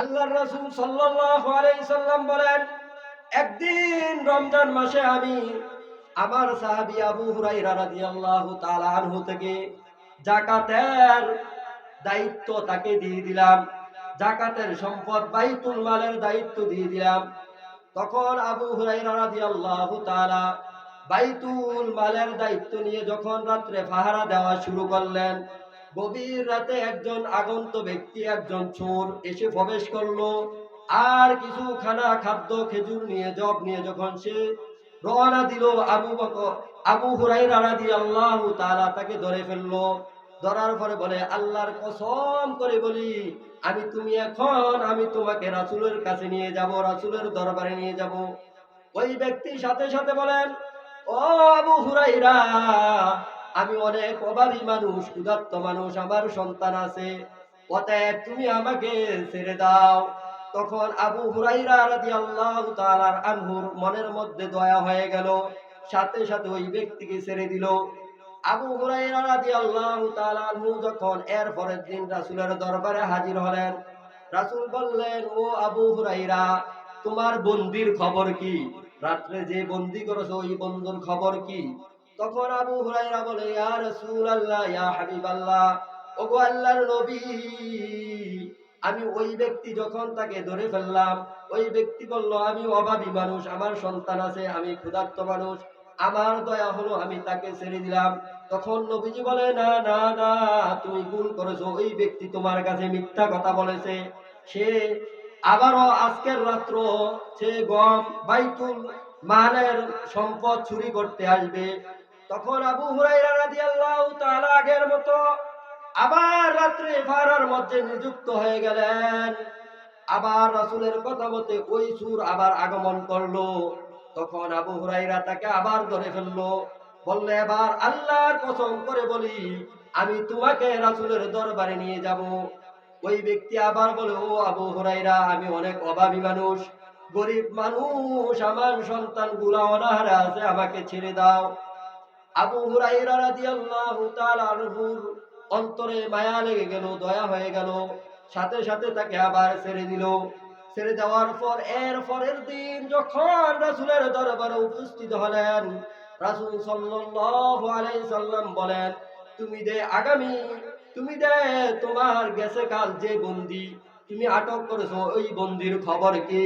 আল্লাহ রসুল সাল্লাম বলেন, একদিন রমজান মাসে আমি আমার সাহাবী আবু হুরাইরা রাদিয়াল্লাহু তাআলা আনহু থেকে জাকাতের দায়িত্ব তাকে দিয়ে দিলাম। জাকাতের সম্পদ বাইতুল মালের দায়িত্ব দিয়ে দিলাম। তখন আবু হুরাইরা রাদিয়াল্লাহু তাআলা বাইতুল মালের দায়িত্ব নিয়ে যখন রাত্রে পাহারা দেওয়া শুরু করলেন গভীর রাতে একজন আগন্ত ব্যক্তি, একজন চোর এসে প্রবেশ করল। আর কিছু খানা খাদ্য, খেজুর নিয়ে জব নিয়ে যখন সে রওনা দিল, আবু আবু দিয়ে আল্লাহ তাআলা তাকে ধরে ফেলল। ধরার পরে বলে, আল্লাহর কসম করে বলি, আমি তুমি এখন, আমি তোমাকে রাসূলের কাছে নিয়ে যাব, রাসূলের দরবারে নিয়ে যাব। ওই ব্যক্তি সাথে সাথে বলেন, ও আবু হুরাইরা আমি অনেক অভাবী মানুষ ক্ষুধার্ত মানুষ, আমার সন্তান আছে। অতএব তুমি আমাকে ছেড়ে দাও। তখন আবু হুরাইরা রাদিয়াল্লাহু তাআলার আনহুর মনের মধ্যে দয়া হয়ে গেল। সাথে সাথে ওই ব্যক্তিকে ছেড়ে দিল। আবু হুরাইরা রাদিয়াল্লাহু তাআলা আনহু যখন এর পরের দিন রাসূলের দরবারে হাজির হলেন, রাসূল বললেন, ও আবু হুরাইরা, তোমার বন্দির খবর কি? রাত্রে যে বন্দি করেছ, ওই বন্ধুর খবর কি? তখন আবু হুরাইরা বলে, ইয়া রাসূলুল্লাহ, ইয়া হাবিবাল্লাহ, ওগো আল্লাহর নবী, আমি ওই ব্যক্তি যখন তাকে ধরে ফেললাম, ওই ব্যক্তি বলল, আমি অভাবী মানুষ, আমার সন্তান আছে, আমি ক্ষুধার্ত মানুষ, আমার দয়া হলো, আমি তাকে ছেড়ে দিলাম। তখন নবীজি বলে, না না না, তুমি ভুল করেছ, ওই ব্যক্তি তোমার কাছে মিথ্যা কথা বলেছে। সে আবারও আজকের রাত্র, সে গম, বাইতুল মানের সম্পদ চুরি করতে আসবে তখন আবু হুরাইরা আগের মতো আবার রাত্রে ফারার মধ্যে নিযুক্ত হয়ে গেলেন। আবার রাসূলের কথা মতে ওই সুর আবার আগমন করল। তখন আবু হুরাইরা তাকে আবার ধরে ফেলল। বললে, এবার আল্লাহর কসম করে বলি, আমি তোমাকে রাসূলের দরবারে নিয়ে যাব। ওই ব্যক্তি আবার বলে, ও আবু হুরাইরা আমি অনেক অভাবী মানুষ। গরিব মানুষ, আমার সন্তানগুলা অনাহারে আছে, আমাকে ছেড়ে দাও। আবু হুরাইরা রাদিয়াল্লাহু তাআলা আনহুর অন্তরে মায়া লেগে গেল, দয়া হয়ে গেল। সাথে সাথে তাকে আবার ছেড়ে দিল। ছেড়ে দেওয়ার পর, এর পরের দিন যখন রাসূলের দরবারে উপস্থিত হলেন, রাসূল সাল্লাল্লাহু আলাইহি সাল্লাম বলেন, তুমি দে আগামী, তুমি দে তোমার গেছে কাল যে বন্দি, তুমি আটক করেছ ওই বন্দির খবর কি?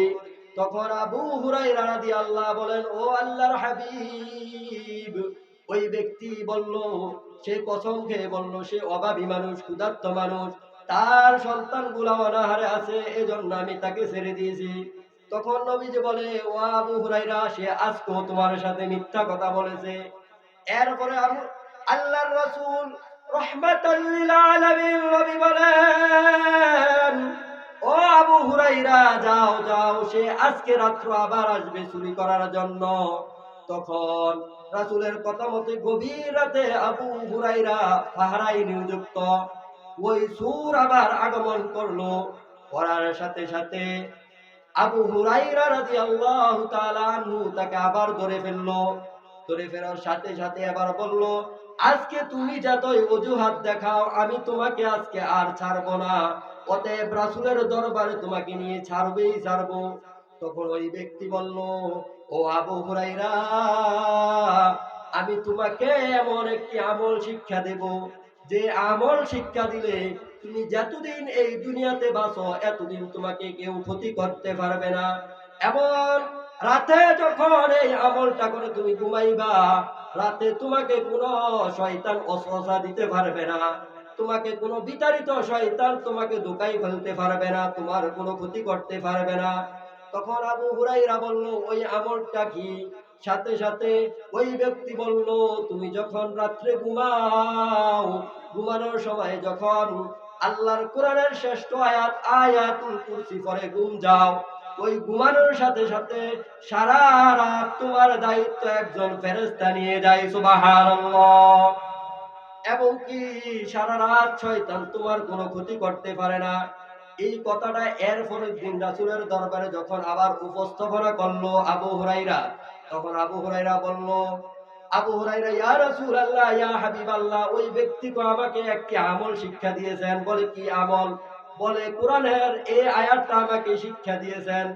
তখন আবু হুরাইরা রাদিয়াল্লাহু বলেন, ও আল্লাহর হাবিব ওই ব্যক্তি বলল, সে কসম খেয়ে বলল, সে অভাবী মানুষ, ক্ষুধার্ত মানুষ, তার সন্তানগুলা অনাহারে আছে, এজন্য আমি তাকে ছেড়ে দিয়েছি। তখন নবীজি বলে, ও আবু হুরাইরা সে আজকে তোমার সাথে মিথ্যা কথা বলেছে। এরপরে আল্লাহর রাসূল ও আবু হুরাইরা যাও যাও, সে আজকে রাত্র আবার আসবে চুরি করার জন্য। তখন রাসূলের কথা মতে গভীর রাতে আবু হুরাইরা পাহারায় নিযুক্ত। ওই সুর আবার আগমন করল। করার সাথে সাথে আবু হুরাইরা তাআলা আনহু তাকে আবার ধরে ফেলল। ধরে ফেরার সাথে সাথে আবার বলল, আজকে তুমি যতই অজুহাত দেখাও, আমি তোমাকে আজকে আর ছাড়বো না। অতএব রাসূলের দরবারে তোমাকে নিয়ে ছাড়বেই ছাড়বো। তখন ওই ব্যক্তি বলল, ও আবু হুরাইরা আমি তোমাকে এমন একটি আমল শিক্ষা দেব, যে আমল শিক্ষা দিলে তুমি যতদিন এই দুনিয়াতে বাঁচো, এতদিন তোমাকে কেউ ক্ষতি করতে পারবে না। এমন রাতে যখন এই আমলটা করে তুমি ঘুমাইবা, রাতে তোমাকে কোনো শয়তান অসহসা দিতে পারবে না, তোমাকে কোনো বিতাড়িত শয়তান তোমাকে দোকাই ফেলতে পারবে না, তোমার কোনো ক্ষতি করতে পারবে না। তখন আবু হুরাইরা বলল, ওই আমলটা কি? সাথে সাথে ওই ব্যক্তি বলল, তুমি যখন রাত্রে ঘুমাও, ঘুমানোর সময় যখন আল্লাহর কোরআনের শ্রেষ্ঠ আয়াত, আয়াতুল কুরসি পরে ঘুম যাও, ওই ঘুমানোর সাথে সাথে সারা রাত তোমার দায়িত্ব একজন ফেরেস্তা নিয়ে যায়, সুবহানাল্লাহ। এবং কি সারা রাত শয়তান তোমার কোনো ক্ষতি করতে পারে না। এই কথাটা এর দিন রাসূলের দরবারে যখন আবার উপস্থাপনা করল আবু হুরাইরা তখন আবু হুরাইরা বলল, আবু হুরাইরা ইয়া রাসূলুল্লাহ, ইয়া হাবিব আল্লাহ ওই ব্যক্তি তো আমাকে একটি আমল শিক্ষা দিয়েছেন। বলে, কি আমল? বলে, কোরআনের এই আয়াতটা আমাকে শিক্ষা দিয়েছেন।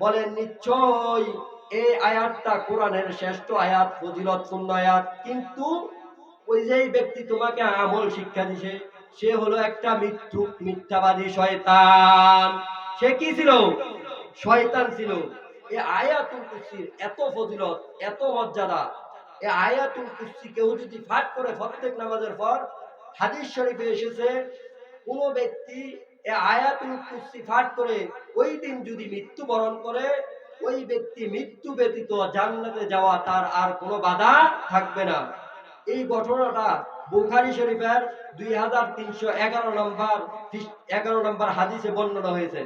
বলে, নিশ্চয় এই আয়াতটা কোরআনের শ্রেষ্ঠ আয়াত, ফজিলতপূর্ণ আয়াত, কিন্তু ওই যেই ব্যক্তি তোমাকে আমল শিক্ষা দিছে সে হলো একটা মৃত্যু মিথ্যাবাদী শয়তান। সে কি ছিল? শয়তান ছিল। এই আয়াতুল কুরসির এত ফজিলত, এত মর্যাদা। এই আয়াতুল কুরসি কেউ যদি পাঠ করে প্রত্যেক নামাজের পর হাদিস শরীফে এসেছে, কোনো ব্যক্তি এই আয়াতুল কুরসি পাঠ করে ওই দিন যদি মৃত্যুবরণ করে, ওই ব্যক্তি মৃত্যু ব্যতীত জান্নাতে যাওয়া তার আর কোনো বাধা থাকবে না। এই ঘটনাটা বুখারী শরীফের দুই হাজার তিনশো এগারো নম্বর এগারো নম্বর হাদিসে বর্ণনা হয়েছে।